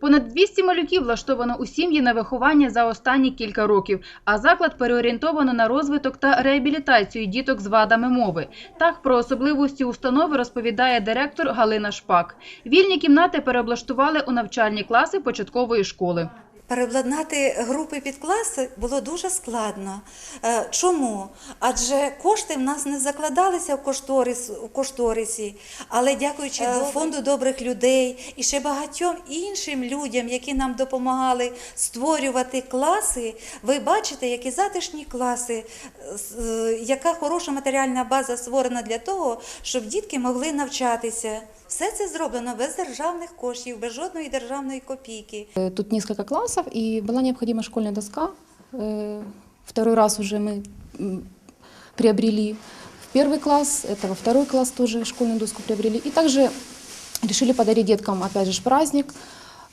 Понад 200 малюків влаштовано у сім'ї на виховання за останні кілька років, а заклад переорієнтовано на розвиток та реабілітацію діток з вадами мови. Так про особливості установи розповідає директор Галина Шпак. Вільні кімнати переоблаштували у навчальні класи початкової школи. Переобладнати групи під класи було дуже складно. Е, Чому? Адже кошти в нас не закладалися в кошторис у кошторисі, але дякуючи е, фонду добрих людей і ще багатьом іншим людям, які нам допомагали створювати класи, ви бачите, які затишні класи, е, яка хороша матеріальна база створена для того, щоб дітки могли навчатися. Все це зроблено без державних коштів, без жодної державної копійки. Э, Тут несколько классов, и была необходима школьная доска. Э, Второй раз уже мы м, приобрели в первый класс, это во второй класс тоже школьную доску приобрели. И также решили подарить деткам, опять же, ж, праздник.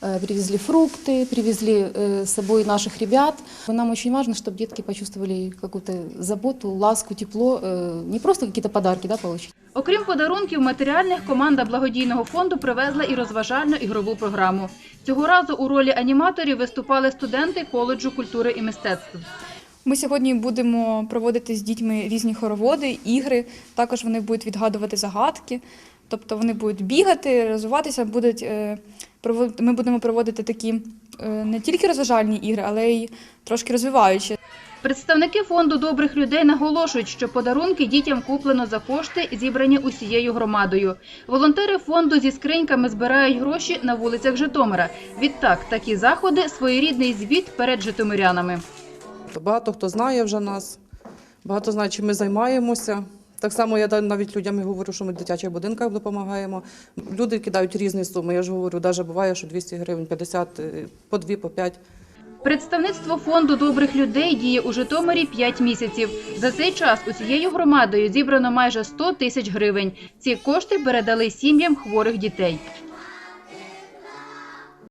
Э, Привезли фрукты, привезли э, с собой наших ребят. Нам очень важно, чтобы детки почувствовали какую-то заботу, ласку, тепло. Э, Не просто какие-то подарки да, получить. Окрім подарунків матеріальних, команда благодійного фонду привезла і розважальну ігрову програму. Цього разу у ролі аніматорів виступали студенти коледжу культури і мистецтв. Ми сьогодні будемо проводити з дітьми різні хороводи, ігри. Також вони будуть відгадувати загадки. Тобто вони будуть бігати, розвиватися, будуть е. Ми будемо проводити такі е, не тільки розважальні ігри, але й трошки розвиваючі. Представники фонду добрих людей наголошують, що подарунки дітям куплено за кошти, зібрані усією громадою. Волонтери фонду зі скриньками збирають гроші на вулицях Житомира. Відтак, такі заходи своєрідний звіт перед житомирянами. Багато хто знає вже нас, багато знає, чим ми займаємося. Так само я навіть людям говорю, що ми в дитячих будинках допомагаємо. Люди кидають різні суми. Я ж говорю, навіть буває, що 200 гривень, 50, е, по 2, по 5. Представництво фонду добрих людей діє у Житомирі 5 місяців. За цей час усією громадою зібрано майже 100 тисяч гривень. Ці кошти передали сім'ям хворих дітей.